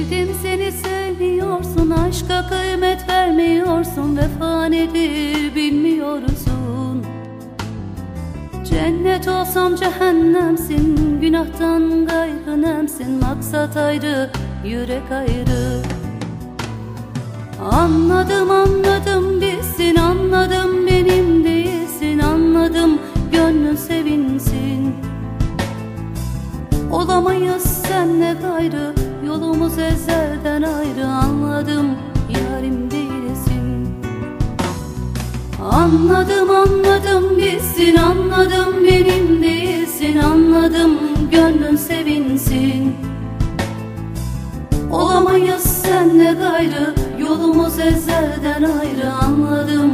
Sevdim seni sevmiyorsun Aşka kıymet vermiyorsun Vefa nedir bilmiyorsun. Cennet olsam cehennemsin Günahtan gayrı nemsin Maksat ayrı yürek ayrı. Anladım anladım bilsin Anladım benim değilsin. Anladım gönlün sevinsin. Olamayız senle gayrı. Yolumuz ezelden ayrı Anladım yarim değilsin. Anladım anladım bilsin Anladım benim değilsin Anladım gönlün sevinsin. Olamayız senle gayrı Yolumuz ezelden ayrı Anladım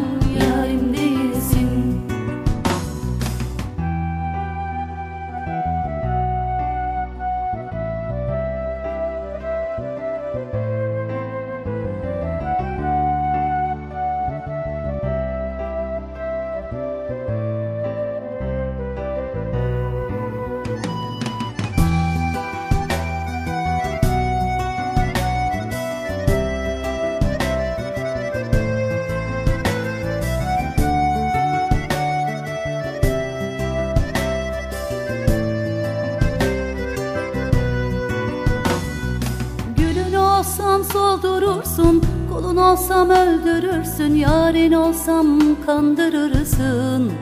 olsam soldurursun Kulun olsam öldürürsün Yarın olsam kandırırsın.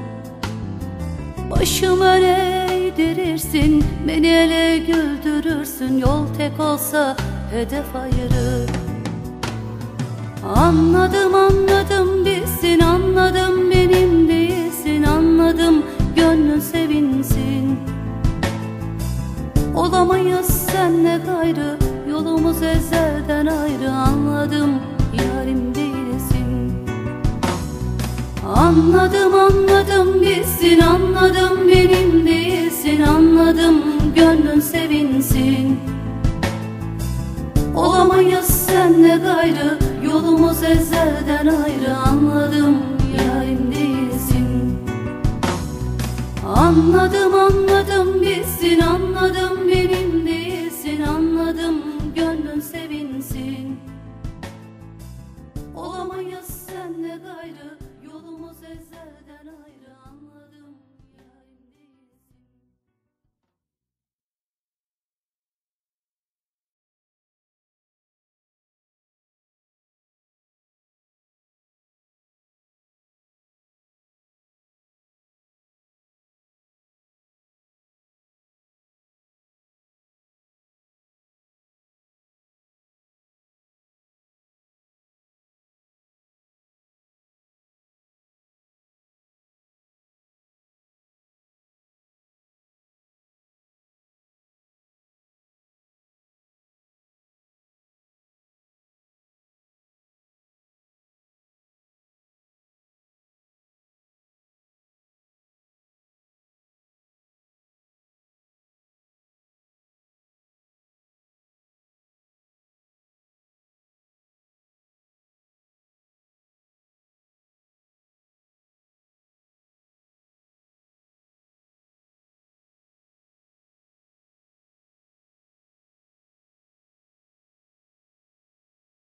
Başım öne eğdirirsin Beni ele güldürürsün. Yol tek olsa hedef ayırır. Anladım anladım bilsin Anladım benim değilsin. Anladım gönlün sevinsin. Olamayız senle gayrı Yolumuz ezelden ayrı Anladım yarim değilsin. Anladım anladım bilsin Anladım benim değilsin. Anladım gönlün sevinsin. Olamayız senle gayrı Yolumuz ezelden ayrı. Anladım yarim değilsin. Anladım anladım bilsin Anladım benim değilsin. Anladım gönlün sevinsin Olamayız